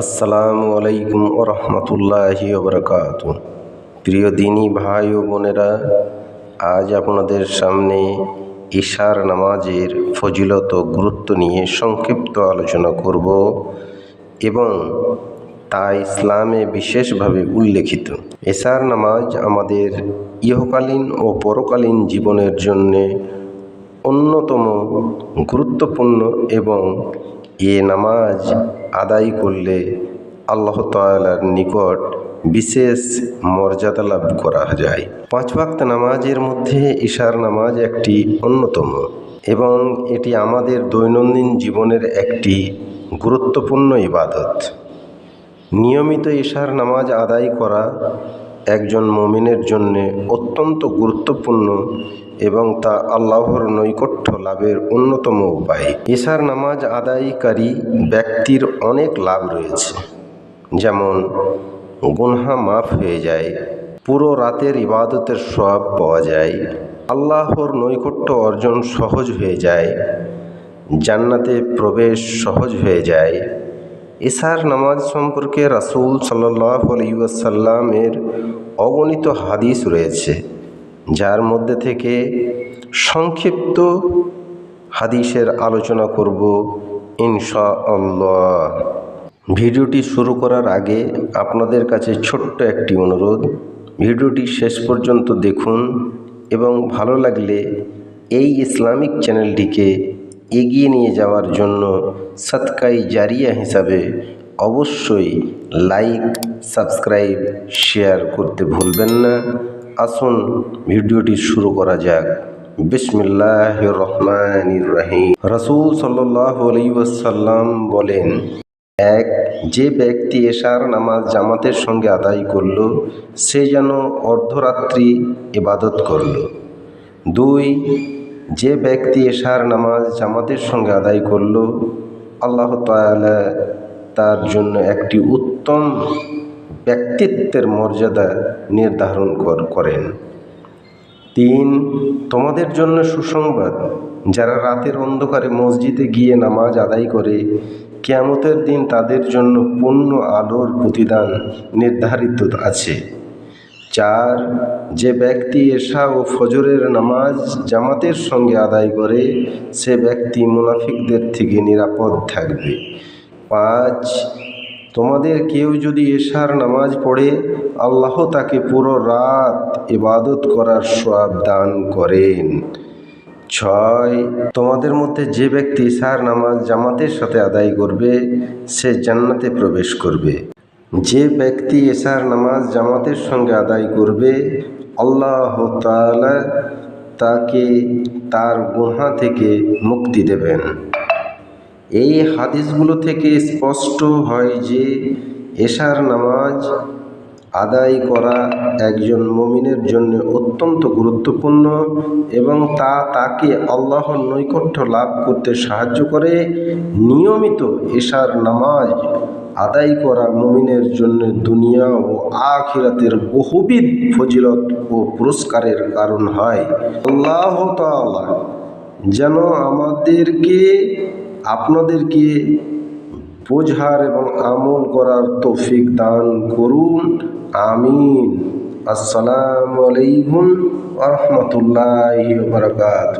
আসসালামু আলাইকুম ও রহমতুল্লাহি ওবরাকাত প্রিয় দিনী ভাই ও বোনেরা, আজ আপনাদের সামনে ঈশার নামাজের ফজিলত গুরুত্ব নিয়ে সংক্ষিপ্ত আলোচনা করব এবং তা ইসলামে বিশেষভাবে উল্লেখিত। এশার নামাজ আমাদের ইহকালীন ও পরকালীন জীবনের জন্যে অন্যতম গুরুত্বপূর্ণ এবং এ নামাজ আদায় করলে আল্লাহ তাআলার নিকট বিশেষ মর্যাদা লাভ করা যায়। পাঁচ ওয়াক্ত নামাজের মধ্যে ঈশার নামাজ একটি অন্যতম এবং এটি আমাদের দৈনন্দিন জীবনের একটি গুরুত্বপূর্ণ ইবাদত। নিয়মিত ঈশার নামাজ আদায় করা একজন মমিনের জন্যে অত্যন্ত গুরুত্বপূর্ণ এবং তা আল্লাহর নৈকট্য লাভের অন্যতম উপায়। ঈশার নামাজ আদায়কারী ব্যক্তির অনেক লাভ রয়েছে। যেমন, গুনহা মাফ হয়ে যায়, পুরো রাতের ইবাদতের সব পাওয়া যায়, আল্লাহর নৈকট্য অর্জন সহজ হয়ে যায়, জান্নাতে প্রবেশ সহজ হয়ে যায় এশার নামাজ সম্পর্কে রাসুল সাল্লাহ আলহিউসাল্লামের অগণিত হাদিস রয়েছে, যার মধ্যে থেকে সংক্ষিপ্ত হাদিসের আলোচনা করব ইনশা আল্লাহ ভিডিওটি শুরু করার আগে আপনাদের কাছে ছোট্ট একটি অনুরোধ, ভিডিওটি শেষ পর্যন্ত দেখুন এবং ভালো লাগলে এই ইসলামিক চ্যানেলটিকে এগিয়ে নিয়ে যাওয়ার জন্য সৎকাই জারিয়া হিসাবে অবশ্যই লাইক, সাবস্ক্রাইব, শেয়ার করতে ভুলবেন না। আসুন, ভিডিওটি শুরু করা যাক। বিসমিল্লাহ রহমান রাহিম। রসুল সাল্লাহ আলাইসাল্লাম বলেন, এক, যে ব্যক্তি এশার নামাজ জামাতের সঙ্গে আদায় করল, সে যেন অর্ধরাত্রি ইবাদত করল। দুই যে ব্যক্তি এশার নামাজ জামাতের সঙ্গে আদায় করল, আল্লাহ তাআলা তার জন্য একটি উত্তম ব্যক্তিত্বের মর্যাদা নির্ধারণ করেন। তিন, তোমাদের জন্য সুসংবাদ। যারা রাতের অন্ধকারে মসজিদে গিয়ে নামাজ আদায় করে, কেয়ামতের দিন তাদের জন্য পূর্ণ আলোর প্রতিদান নির্ধারিত আছে। চার যে ব্যক্তি এশা ও ফজরের নামাজ জামাতের সঙ্গে আদায় করে, সে ব্যক্তি মুনাফিকদের থেকে নিরাপদ থাকবে। পাঁচ, তোমাদের কেউ যদি এশার নামাজ পড়ে, আল্লাহ তাকে পুরো রাত ইবাদত করার সব দান করেন। ছয়, তোমাদের মধ্যে যে ব্যক্তি এশার নামাজ জামাতের সাথে আদায় করবে, সে জান্নাতে প্রবেশ করবে। যে ব্যক্তি এশার নামাজ জামাতের সঙ্গে আদায় করবে, আল্লাহ তালা তাকে তার গুহা থেকে মুক্তি দেবেন। এই হাদিসগুলো থেকে স্পষ্ট হয় যে এশার নামাজ আদায় করা একজন মমিনের জন্য অত্যন্ত গুরুত্বপূর্ণ এবং তা তাকে আল্লাহর নৈকট্য লাভ করতে সাহায্য করে। নিয়মিত এশার নামাজ আদায় করা মমিনের জন্য দুনিয়া ও আখিরাতের বহুবিধ ফজিলত ও পুরস্কারের কারণ হয়। আল্লাহ যেন আমাদেরকে, আপনাদেরকে বোঝার এবং আমল করার তৌফিক দান করুন। আমিন। আসসালামু আলাইকুম রহমতুল্লাহ বারকাত